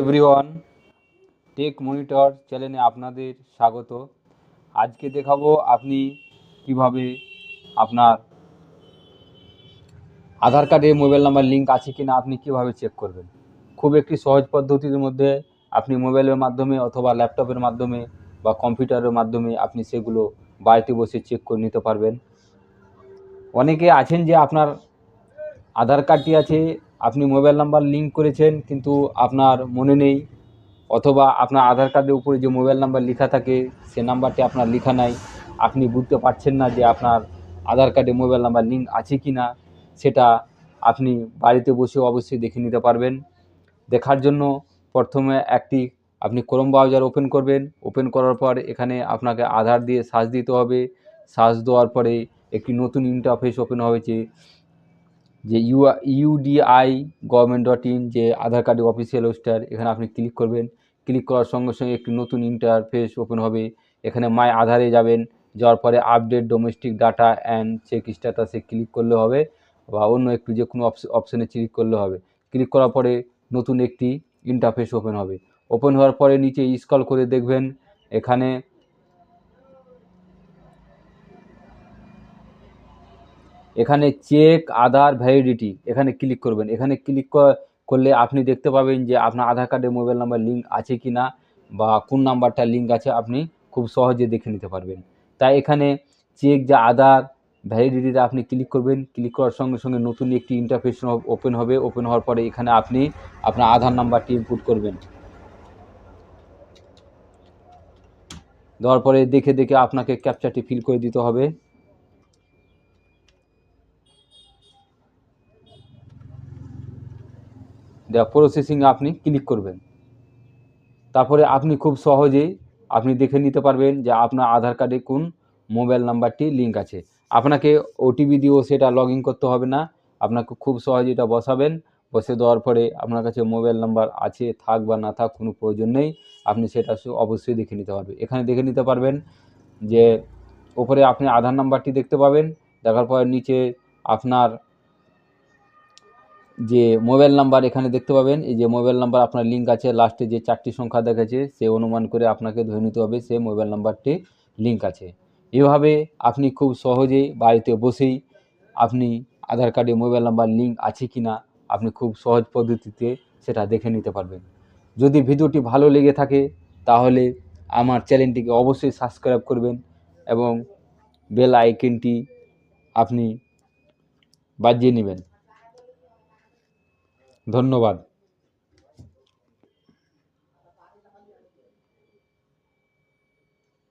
Everyone take monitor চ্যানেলে আপনাদের স্বাগত। আজকে দেখাবো আপনি কীভাবে আপনার আধার কার্ডে মোবাইল নাম্বার লিঙ্ক আছে কিনা আপনি কীভাবে চেক করবেন। খুব একটি সহজ পদ্ধতির মধ্যে আপনি মোবাইলের মাধ্যমে অথবা ল্যাপটপের মাধ্যমে বা কম্পিউটারের মাধ্যমে আপনি সেগুলো বাড়িতে বসে চেক করে নিতে পারবেন। অনেকে আছেন যে আপনার আধার কার্ডটি আছে আপনি মোবাইল নাম্বার লিঙ্ক করেছেন, কিন্তু আপনার মনে নেই, অথবা আপনার আধার কার্ডের উপরে যে মোবাইল নাম্বার লেখা থাকে, সে নাম্বারটি আপনার লেখা নাই, আপনি বুঝতে পারছেন না যে আপনার আধার কার্ডে মোবাইল নাম্বার লিঙ্ক আছে কি না, সেটা আপনি বাড়িতে বসে অবশ্যই দেখে নিতে পারবেন। দেখার জন্য প্রথমে একটি আপনি ক্রোম ব্রাউজার ওপেন করবেন ওপেন করার পর এখানে আপনাকে আধার দিয়ে সার্চ দিতে হবে। সার্চ দেওয়ার পরে একটি নতুন ইন্টারফেস ওপেন হয়েছে যে U UIDAI government dot in যে আধার কার্ডের অফিসিয়াল ওয়েবসাইট এখানে আপনি ক্লিক করবেন। ক্লিক করার সঙ্গে সঙ্গে একটি নতুন ইন্টারফেস ওপেন হবে। এখানে মাই আধারে যাবেন। যাওয়ার পরে update domestic data and check স্ট্যাটাসে ক্লিক করলে হবে বা অন্য একটু যে কোনো অপশানে ক্লিক করলে হবে। ক্লিক করার পরে নতুন একটি ইন্টারফেস ওপেন হবে। ওপেন হওয়ার পরে নিচে স্ক্রল করে দেখবেন। এখানে এখানে চেক আধার ভ্যালিডিটি এখানে ক্লিক করবেন। এখানে ক্লিক করলে আপনি দেখতে পাবেন যে আপনার আধার কার্ডে মোবাইল নাম্বার লিঙ্ক আছে কি না বা কোন নাম্বারটা লিঙ্ক আছে আপনি খুব সহজে দেখে নিতে পারবেন। তাই এখানে চেক যে আধার ভ্যালিডিটিতে আপনি ক্লিক করবেন। ক্লিক করার সঙ্গে সঙ্গে নতুন একটি ইন্টারফেস ওপেন হবে। ওপেন হওয়ার পরে এখানে আপনি আপনার আধার নাম্বারটি ইনপুট করবেন। দেওয়ার পরে দেখে দেখে আপনাকে ক্যাপচারটি ফিল করে দিতে হবে। দেওয়া প্রসেসিংয়ে আপনি ক্লিক করবেন। তারপরে আপনি খুব সহজেই আপনি দেখে নিতে পারবেন যে আপনার আধার কার্ডে কোন মোবাইল নাম্বারটি লিঙ্ক আছে। আপনাকে ওটিপি দিয়েও সেটা লগ করতে হবে না। আপনাকে খুব সহজে এটা বসাবেন। বসে দেওয়ার পরে আপনার কাছে মোবাইল নাম্বার আছে, থাক বা না থাক, কোনো প্রয়োজন নেই। আপনি সেটা অবশ্যই দেখে নিতে পারবেন। এখানে দেখে নিতে পারবেন যে ওপরে আপনি আধার নাম্বারটি দেখতে পাবেন। দেখার পর নিচে আপনার যে মোবাইল নাম্বার এখানে দেখতে পাবেন, এই যে মোবাইল নাম্বার আপনার লিঙ্ক আছে লাস্টে যে চারটি সংখ্যা দেখাচ্ছে, সে অনুমান করে আপনাকে ধরে নিতে হবে, সে মোবাইল নাম্বারটি লিঙ্ক আছে। এভাবে আপনি খুব সহজেই বাড়িতে বসেই আপনি আধার কার্ডে মোবাইল নাম্বার লিঙ্ক আছে কি না, আপনি খুব সহজ পদ্ধতিতে সেটা দেখে নিতে পারবেন। যদি ভিডিওটি ভালো লেগে থাকে, তাহলে আমার চ্যানেলটিকে অবশ্যই সাবস্ক্রাইব করবেন এবং বেল আইকনটি আপনি বাজিয়ে নেবেন। ধন্যবাদ।